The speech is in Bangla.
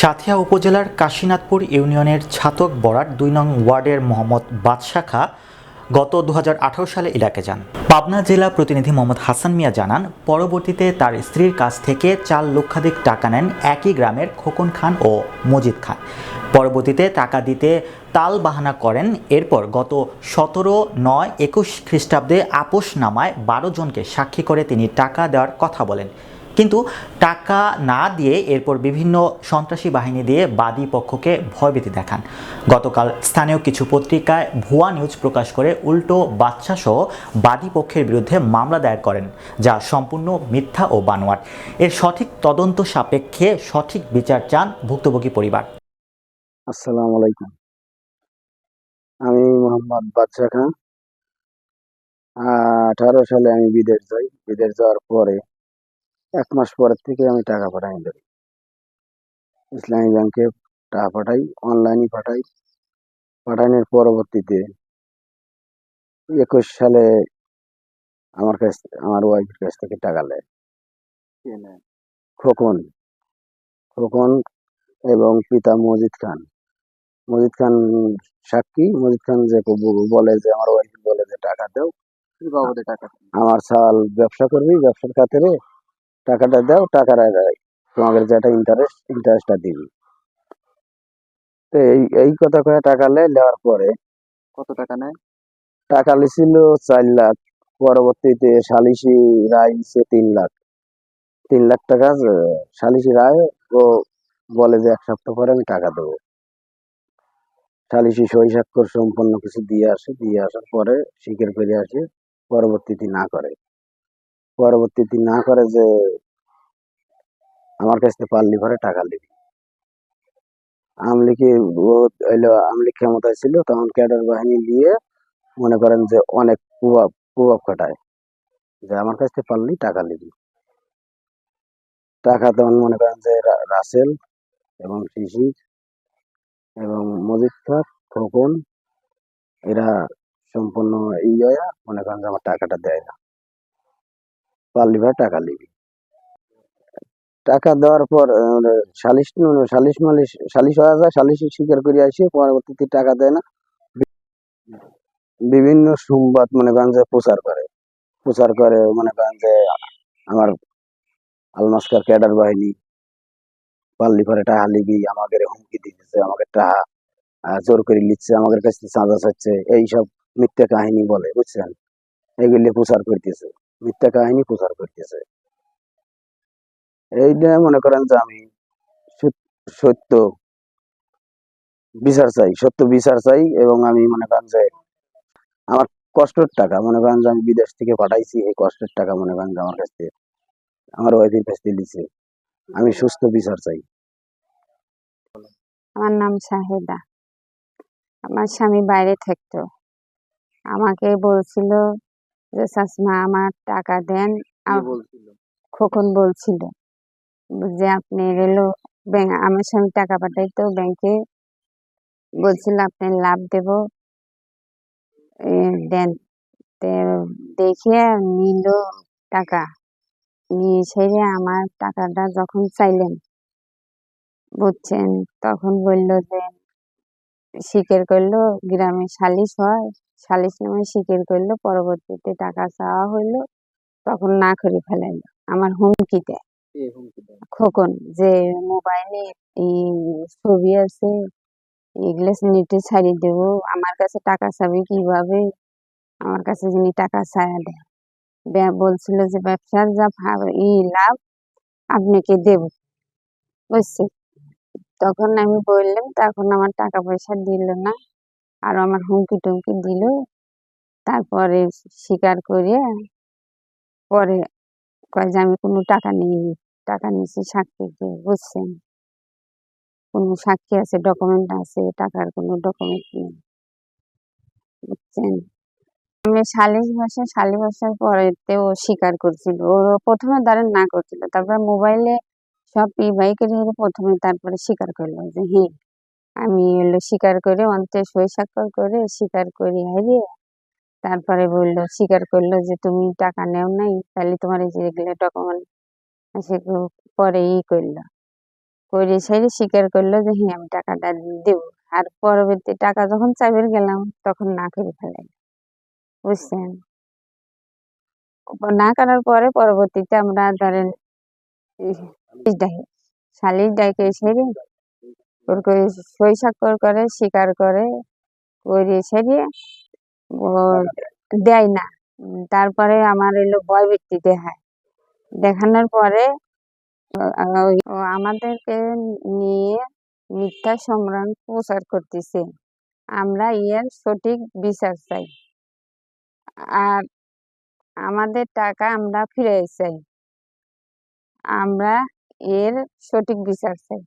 সাথিয়া উপজেলার কাশীনাথপুর ইউনিয়নের ছাতক বরাট দুই নং ওয়ার্ডের মোহাম্মদ বাদশা খা গত দু হাজার আঠেরো সালে ইলাকে যান। পাবনা জেলা প্রতিনিধি মোহাম্মদ হাসান মিয়া জানান, পরবর্তীতে তার স্ত্রীর কাছ থেকে চার লক্ষাধিক টাকা নেন একই গ্রামের খোকন খান ও মজিদ খান। পরবর্তীতে টাকা দিতে তাল বাহানা করেন। এরপর গত সতেরো নয় একুশ খ্রিস্টাব্দে আপোষ নামায় বারো জনকে সাক্ষী করে তিনি টাকা দেওয়ার কথা বলেন। কিন্তু টাকা না দিয়ে এরপর বিভিন্ন সন্ত্রাসী বাহিনী দিয়ে বাদী পক্ষকে ভয়ভীতি দেখান। গতকাল স্থানীয় কিছু পত্রিকায় ভুয়া নিউজ প্রকাশ করে উল্টো বাচ্চাসহ বাদী পক্ষের বিরুদ্ধে মামলা দায়ের করেন, যা সম্পূর্ণ মিথ্যা ও বানোয়াট। এর সঠিক তদন্ত সাপেক্ষে সঠিক বিচার চান ভুক্তভোগী পরিবার। আসসালামু আলাইকুম। আমি মোহাম্মদ বাদশা খান। আঠারো সালে আমি বিদেশ যাই। বিদেশ যাওয়ার পরে এক মাস পরের থেকে আমি টাকা পাঠাই ধরি ইসলামী ব্যাংকে টাকা পাঠাই অনলাইনে পাঠাই। পাঠানোর পরবর্তীতে একুশ সালে আমার কাছ আমার ওয়াইফের কাছ থেকে টাকা নেয়। খোকন। খোকন এবং পিতা মজিদ খান। মজিদ খান সাক্ষী। মজিদ খান যে বলে যে আমার ওয়াইফ বলে যে টাকা দাও। টাকা? আমার সাল ব্যবসা করবি ব্যবসার খাতিরে টাকাটা দাও টাকাটা দেয় তোমাদের যেটা ইন্টারেস্ট ইন্টারেস্টটা দিবি। তো এই এই কথা কয়ে টাকা লে নেওয়ার পরে কত টাকা নেয়? টাকা লিছিল চার লাখ। পরবর্তীতে সালিসি রায় দিচ্ছে তিন লাখ। তিন লাখ টাকা সালিসি রায় ও বলে যে এক সপ্তাহ পরে আমি টাকা দেবো। সালিসি সই স্বাক্ষর সম্পন্ন কিছু দিয়ে আসে। দিয়ে আসার পরে স্বীকার করে আসে। পরবর্তীতে না করে। পরবর্তীতে না করে যে আমার কাছ থেকে পারলি ভরে টাকা দিবি আমলিকি আমলিক ক্ষমতায় ছিল, তখন ক্যাডার বাহিনী দিয়ে মনে করেন যে অনেক প্রভাব প্রভাব খাটায়। যে আমার কাছ থেকে পারলি টাকা নিবি। টাকা তখন মনে করেন যে রাসেল এবং শিশির এবং মজিদ খান খোকন, এরা সম্পূর্ণ এই হয়ে মনে করেন যে আমার টাকাটা দেয় না। পারলি ভাই টাকা নিবি। টাকা দেওয়ার পর আহ, সালিশ সালিশ মালিশ সালিশ হয়ে যায় সালিশ স্বীকার করে আসে পরবর্তীতে টাকা দেয় না। বিভিন্ন সংবাদ মনে করেন যে প্রচার করে। প্রচার করে মনে করেন যে আমার আলমাস্কার ক্যাডার বাহিনী পাল্লি করে টাকা লিবি আমাদের হুমকি দিতেছে আমাকে টাকা আহ, জোর করে নিচ্ছে আমাদের কাছ চাঁদা চাচ্ছে এইসব মিথ্যা কাহিনী বলে বুঝছেন? এগুলি প্রচার করতেছে। মিথ্যা কাহিনী প্রচার করতেছে। এইটা মনে করেন যে আমি সত্য বিচার চাই, সত্য বিচার চাই এবং আমি মনে করেন যে আমার কষ্টের টাকা, মনে করেন যে আমি বিদেশ থেকে পাঠাইছি, এই কষ্টের টাকা মনে করেন যে আমার কাছ, আমার ওয়াইফের কাছ থেকে দিচ্ছে আমি সুস্থ বিচার চাই। আমার নাম শাহিদা। আমার স্বামী বাইরে থাকতো। আমাকে বলছিল যে শাশুমা আমার টাকা দেন। খোকন বলছিল যে আপনি রেলো ব্যাংক আমার স্বামী টাকা পাঠাইতো ব্যাংকে। বলছিল আপনি লাভ দেব। দেন। দেখে নিল টাকা। নিয়ে সেরে আমার টাকাটা যখন চাইলেন বুঝছেন? তখন বলল যে স্বীকার করল গ্রামে সালিশ হয়। সালিশ নামে স্বীকার করল পরবর্তীতে টাকা চাওয়া হইল তখন না করে ফেলাইলো। আমার হুমকি দেয়। খোকন যে মোবাইলে ছবি আছে এগুলো নেটে ছাড়িয়ে দেবো আমার কাছে টাকা চাবি কীভাবে? আমার কাছে যিনি টাকা ছায়া দেয়। বলছিল যে ব্যবসার যা ই লাভ আপনাকে দেব। বুঝছি? তখন আমি বললাম তখন আমার টাকা পয়সা দিল না। আর আমার হুমকি টুমকি দিল। তারপরে স্বীকার করে পরে কয় যে আমি কোনো টাকা নিইনি টাকা নিয়েছি দিয়ে বুঝছেন? কোনো সাক্ষী আছে ডকুমেন্ট আছে, টাকার কোনো ডকুমেন্ট নেই, বুঝছেন? আমি সালিশ ভাষা সালিশ ভাষার পরেতে ও স্বীকার করছিল। ও প্রথমে দাঁড়ান না করছিল, তারপর মোবাইলে সব ই বাইকের প্রথমে তারপরে স্বীকার করল যে হ্যাঁ আমি হলো স্বীকার করে, অন্তে সই স্বাক্ষর করে স্বীকার করি হারিয়ে তারপরে বলল স্বীকার করল যে, তুমি টাকা নেও নাই, তাহলে তোমার এই যে এগুলো ডকুমেন্ট সেগুলো পরে ই করল। করে সেরে স্বীকার করল যে হ্যাঁ আমি টাকাটা দেব। আর পরবর্তী টাকা যখন চাইবার গেলাম, তখন না করে ফেলে। বুঝছেন? না করার পরে পরবর্তীতে আমরা ধরেন সালিশ ডাকি সেরে সই স্বাক্ষর করে স্বীকার করে করে সেরে ও দেয় না। তারপরে আমার এলো ভয় ব্যক্তি দেখায়। দেখানোর পরে আমাদেরকে নিয়ে মিথ্যা সম্মান প্রচার করতেছে। আমরা এর সঠিক বিচার চাই। আর আমাদের টাকা আমরা ফিরে চাই। আমরা এর সঠিক বিচার চাই।